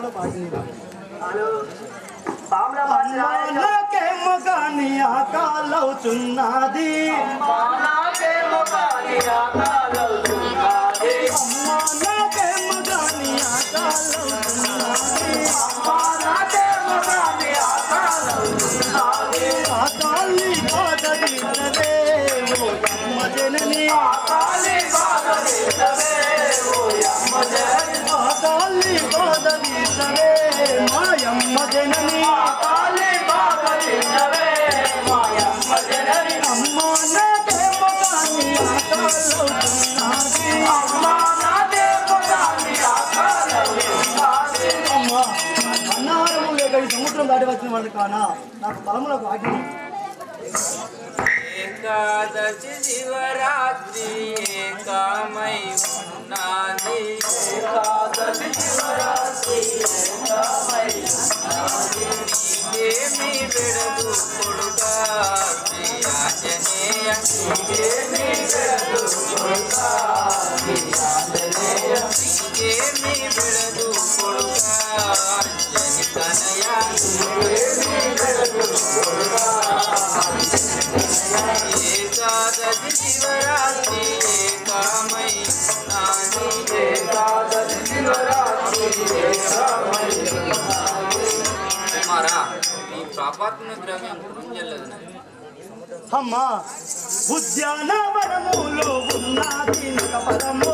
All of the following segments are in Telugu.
బలముల పాటి హలో. బాబుల నాకేమో కానీ ఆకాలవుతున్నది నాకేమో కానీ ఆకాలవుతున్నది అమ్మ నాకేమో కానీ ఆకాలవుతున్నది నాకేమో కానీ ఆకాలవుతున్నది ఆకాలి బాధలిద్దరే ఓ అమ్మ జనని కాలి బాధలిద్దవే ఓ బాధలిద్దరే మాయమ్మ జనని కాలి బాధలిద్దవే మా యమ్మ జనని అమ్మ నాకేమో కానీ ఆకాలవుతున్నది అమ్మా నాకేమో కానీ ఆకాలవుతున్నది అమ్మా అన్నారము లేక ఈ సముద్రం దాటి వచ్చిన వాళ్ళు కానా నాకు బలములకు ఆజ్ఞ ఏకాదశి శివరాత్రి ఏకామై ఉన్నది ఏమి విడదు అమ్మా ఉద్యానవనములో ఉన్నది ఒక పదము.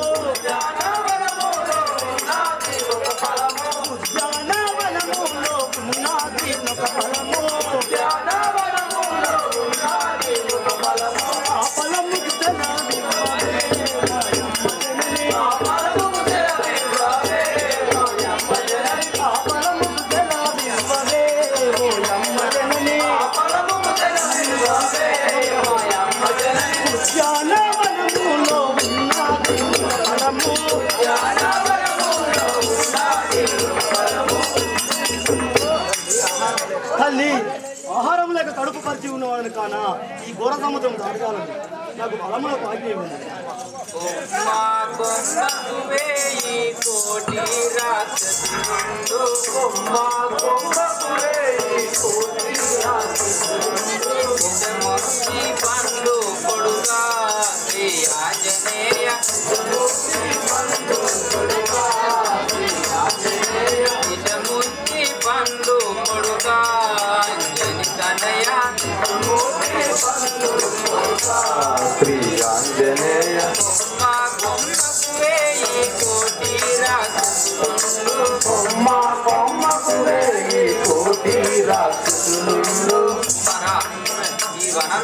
లేక ఉన్నవాడిని కానా? ఈ ఘోర సముద్రం దాటాలని నాకు బలములకు భాగ్యం ఇవ్వండి మా కొమ్మకు పండు కొడుగా ఆంజనేయ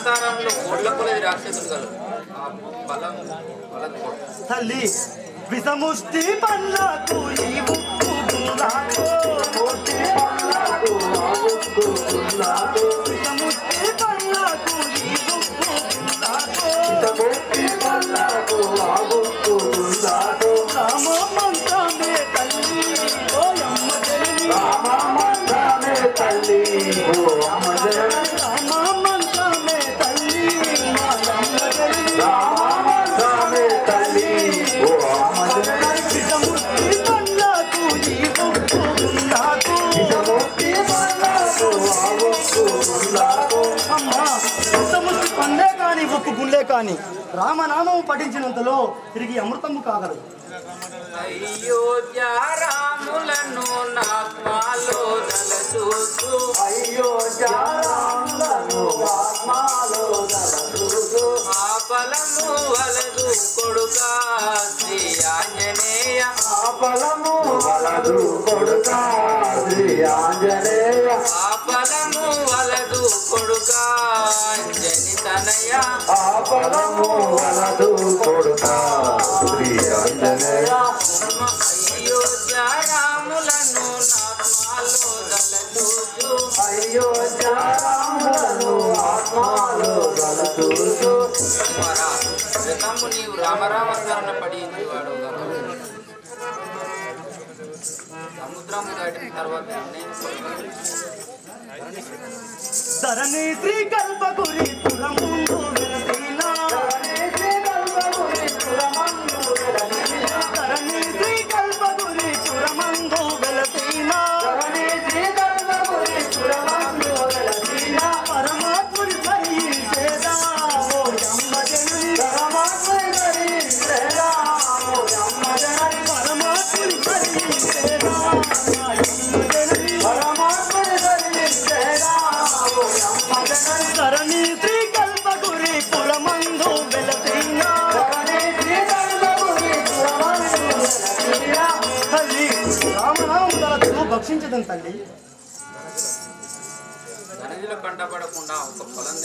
ఈ వనాంతరంలో కోట్ల కొలది రాక్షసులు గలరు ఆ బలం బలం తల్లి విషముష్టి కాని రామనామము పఠించినంతలో తిరిగి అమృతము కాగలదు. అయోధ్య రాములను నాత్మాలో తలచూసు అయ్యో జారాములను ఆత్మాలో దలచూసు ఆ ఫలము వలదు కొడుకా శ్రీ ఆంజనేయ. ఆ ఫలము వలదు కొడుకా శ్రీ ఆంజనేయ. అంజని తనయ ఆ ఫలము వలదు కొడుకా. శ్రీ ఆంజనేయ. అయోధ్య రాములను నాత్మాలో తలచూసు అయ్యో జారాములను ఆత్మాలో రథము నీవు స్మరణ పడించేవాడు సముద్రము దాటిన తర్వాత ధరణి శ్రీ Lambung రక్షించదని తల్లి. గణిలో కంటపడకుండా ఒక పొలం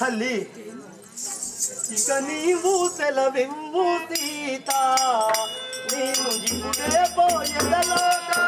తల్లి ఇక నీవు సెలవివ్వు సీత. నేను ఇప్పుడే పోయేదలోగా